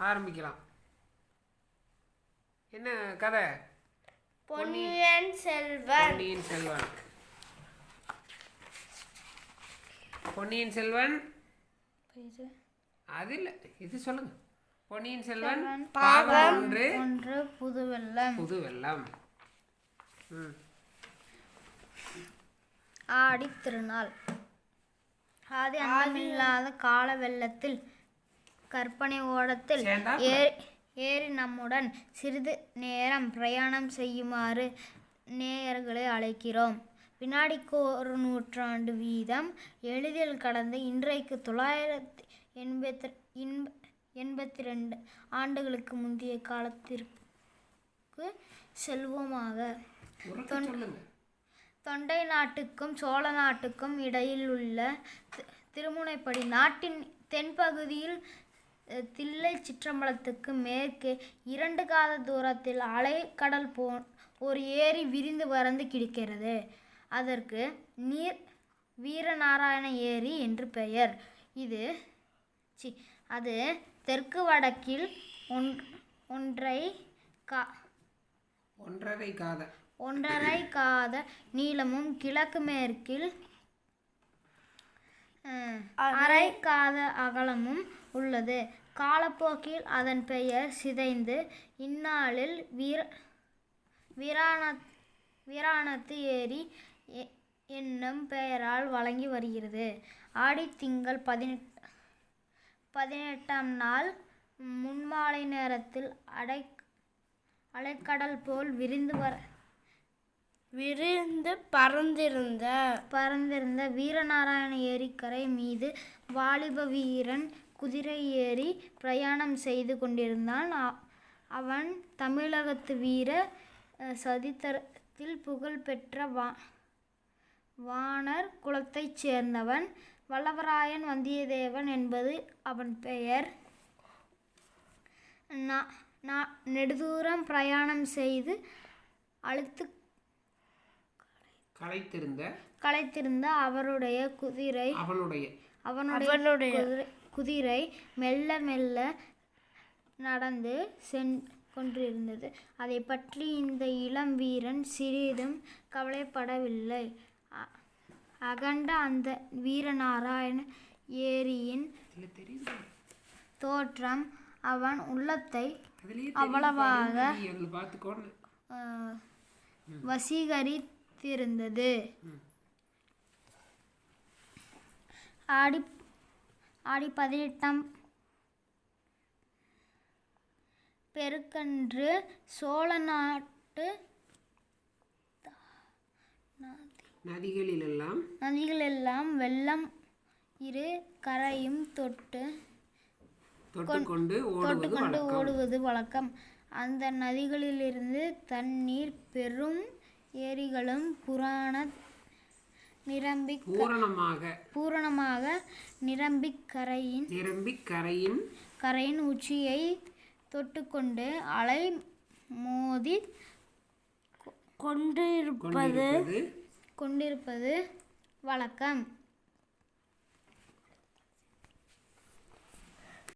ஆரம்பிக்கலாம். என்ன கதை? பொன்னியின் செல்வன். பொன்னியின் செல்வன். பொன்னியின் செல்வன். அது இல்லை. இது சொல்லுங்க. பொன்னியின் செல்வன் பாகம் ஒன்று ஒன்று புதுவெள்ளம். புது வெள்ளம் ம். ஆடி திருநாள். ஆதி அந்தமில்லாத கால வெள்ளத்தில் கற்பனை ஓடத்தில் ஏறி நம்முடன் சிறிது நேரம் பிரயாணம் செய்யுமாறு நேயர்களை அழைக்கிறோம். வினாடிக்கு ஒரு நூற்றாண்டு வீதம் எளிதில் கடந்த இன்றைக்கு தொள்ளாயிரத்தி எண்பத்தி இன்ப எண்பத்தி ரெண்டு ஆண்டுகளுக்கு முந்தைய காலத்திற்கு செல்வோமாக. தொண்டை நாட்டுக்கும் சோழ நாட்டுக்கும் இடையில் உள்ள திருமுனைப்படி நாட்டின் தென்பகுதியில் தில்லை சிற்றம்பலத்துக்கு மேற்கே இரண்டு காத தூரத்தில் அலைக்கடல் போ ஒரு ஏரி விரிந்து பறந்து கிடக்கிறது. அதற்கு நீர் வீரநாராயண ஏரி என்று பெயர். இது சி அது தெற்கு வடக்கில் ஒன் ஒன்றை கா ஒன்றரை காத. ஒன்றரை காத நீளமும் கிழக்கு மேற்கில் அரை காத அகலமும் உள்ளது. காலப்போக்கில் அதன் பெயர் சிதைந்து இந்நாளில் வீர வீராண வீராணத்து ஏரி என்னும் பெயரால் வழங்கி வருகிறது. ஆடி திங்கள் பதினெட்டு பதினெட்டாம் நாள் முன்மாலை நேரத்தில் அடை அலைக்கடல் போல் விரிந்து வர விரிந்து பறந்திருந்த பறந்திருந்த வீரநாராயண ஏரிக்கரை மீது வாலிப வீரன் குதிரை ஏறி பிரயாணம் செய்து கொண்டிருந்தான். அ- அவன் தமிழகத்து வீர அஹ், சரித்திரத்தில் புகழ்பெற்ற வா வானர் குலத்தைச் சேர்ந்தவன் வல்லவராயன் வந்தியத்தேவன் என்பது அவன் பெயர். நா- நா- நெடுதூரம் பிரயாணம் செய்து அழுத்து களைத்திருந்த களைத்திருந்த அவருடைய குதிரை அவனுடைய அவனுடைய அவனுடைய குதிரை மெல்ல மெல்ல நடந்து சென் கொண்டிருந்தது. அதை பற்றி இந்த இளம் வீரன் சிறிதும் கவலைப்படவில்லை. அகண்ட அந்த வீரநாராயண ஏரியின் தோற்றம் அவன் உள்ளத்தை அவ்வளவாக வசீகரித்திருந்தது. ஆடி ஆடி பதினெட்டாம் பெருக்கன்று சோழ நாட்டு நதிகளிலெல்லாம் நதிகளெல்லாம் வெள்ளம் இரு கரையும் தொட்டு தொட்டுக்கொண்டு தொட்டுக்கொண்டு ஓடுவது வழக்கம். அந்த நதிகளிலிருந்து தண்ணீர் பெரும் ஏரிகளும் புராண நிரம்பி பூரணமாக. பூரணமாக நிரம்பி கரையின் நிரம்பி கரையின் கரையின் உச்சியை தொட்டுக்கொண்டு அலை மோதி கொண்டிருப்பது கொண்டிருப்பது வழக்கம்.